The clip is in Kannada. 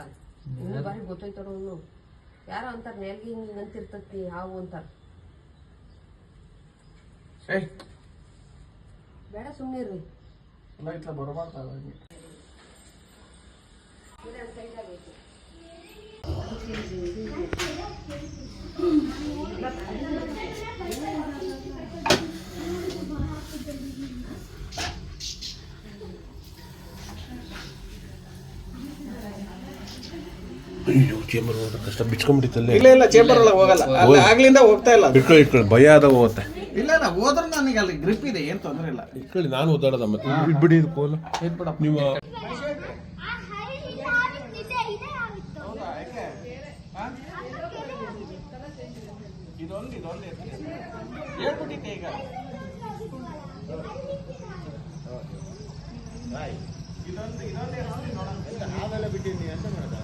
ಮಾಡ್ತಾನೆ ಇನ್ನೂ ಬಾರಿ ಗೊತ್ತೈತಾರ ಅವನು. ಯಾರೋ ಅಂತಾರ ನೆಲ್ಗೆ ಹಿಂಗೆ ಅಂತಿರ್ತತಿ ಹಾವು ಅಂತಾರ. ಬೇಡ ಎಲ್ಲ ಇತ್ಲ ಬರಬಾರ್ದು ಅಯ್ಯೋ ಚೇಂಬರ್ ಹೋದ್ರೆ ಕಷ್ಟ. ಇಲ್ಲ ಇಲ್ಲ ಚೇಂಬರ್ ಹೋಗಲ್ಲ. ಅಲ್ಲಿ ಆಗ್ಲಿಂದ ಹೋಗ್ತಾ ಇಲ್ಲ ಅದು. ಇಟ್ಕೊಳ್ಳಿ ಭಯ ಆದ ಹೋಗುತ್ತೆ. ಇಲ್ಲ ನಾ ಹೋದ್ರೆ ನನಗೆ ಅಲ್ಲಿ ಗ್ರಿಪ್ ಇದೆ ಏನು ಇಲ್ಲ. ಇಟ್ಕೊಳ್ಳಿ ನಾನು ಓದಾಡೋದ ಮತ್ತೆ. ಇಟ್ಬಿಡಿ ಇದು ನೀವು ಆ ಈಗ ಇದೊಂದು ಆಮೇಲೆ ಬಿಟ್ಟಿದ್ದೀನಿ ಅಂತ ಮಾಡಿದ?